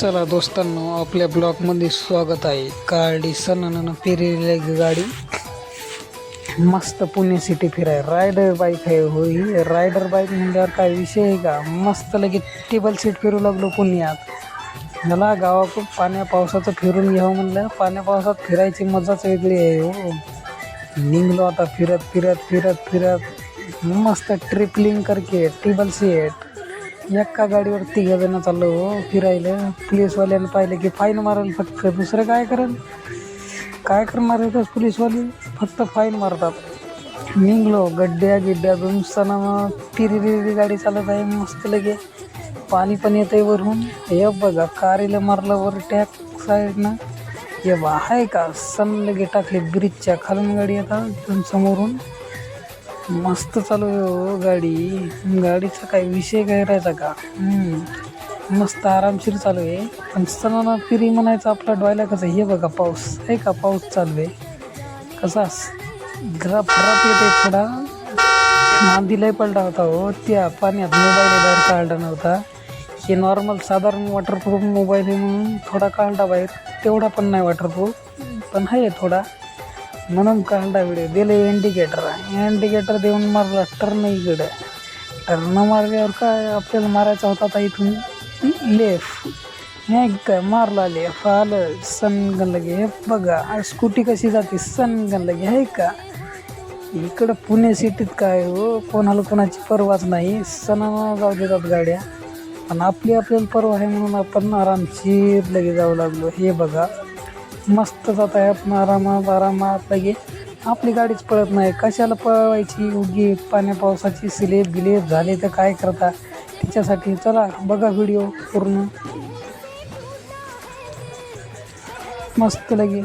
चला दोस्तांनो आपल्या ब्लॉगमध्ये स्वागत आहे. कार्डी सणानं फिरलेली गाडी. मस्त पुणे सिटी फिराय. रायडर बाईक आहे होई रायडर बाईक म्हणल्यावर काय विषय आहे का? मस्त लगेच टेबल सीट फिरू लागलो पुण्यात. मला गावाकडून पाण्या पावसाचं फिरून घ्यावं म्हणलं. पाण्या पावसात फिरायची मजाच वेगळी आहे हो. निघलो आता फिरत फिरत फिरत फिरत. मस्त ट्रिपलिंग करके टेबल सीट एका गाडीवर तिघ जण चाललो हो फिरायला. पोलीसवाल्यानं पाहिलं की फाईन मारेल फक्त दुसरं काय करेल? काय करणार आहे पोलीसवाले? फक्त फाईन मारतात. निघलो गड्ड्या गिड्ड्यातून सणा तिरी गाडी चालत आहे मस्त लगे. पाणी पण येतं आहे वरून. हे बघा कारीला मारलं वर टॅक साईडनं. हे बा आहे का? सन लगे टाकले ब्रिजच्या खालून गाडी येतात समोरून. मस्त चालू आहे हो गाडी. गाडीचा काय विषय काय राहायचा का? मस्त आरामशीर चालू आहे. पण सणाना फिरी म्हणायचं आपला डोयला कसं हे बघा पाऊस. आहे का पाऊस चालू आहे? कसा? घराप घराप येते थोडा. नांदी लय पलटा होता हो. त्या पाण्यात मोबाईल बाहेर काढला नव्हता. हे नॉर्मल साधारण वॉटरप्रूफ मोबाईल आहे म्हणून थोडा काढला बाहेर. तेवढा पण नाही वॉटरप्रूफ पण आहे थोडा. म्हणून काढला व्हिडिओ दिले इंडिकेटर इंडिकेटर देऊन मारला टर्न इकडे. टर्न मारल्यावर काय आपल्याला मारायचा होता आता इथून? लेफ हे काय मारला लेफ आलं सनगन लगे. हे बघा स्कूटी कशी जाते? सनगन लगे. आहे का? इकडं पुणे सिटीत काय हो? कोणाला कोणाची परवाच नाही. सण जाऊ देतात गाड्या. पण आपली आपल्याला परवा आहे म्हणून आपण आरामशीर लगे जाऊ लागलो. हे बघा. मस्त जात आहे आपण आरामात आरामात लगे आपली गाडीच पळत नाही. कशाला पळवायची? उगी पाण्या पावसाची सिलेब गिलेप झाले तर काय करता? त्याच्यासाठी चला बघा व्हिडिओ पूर्ण. मस्त लगे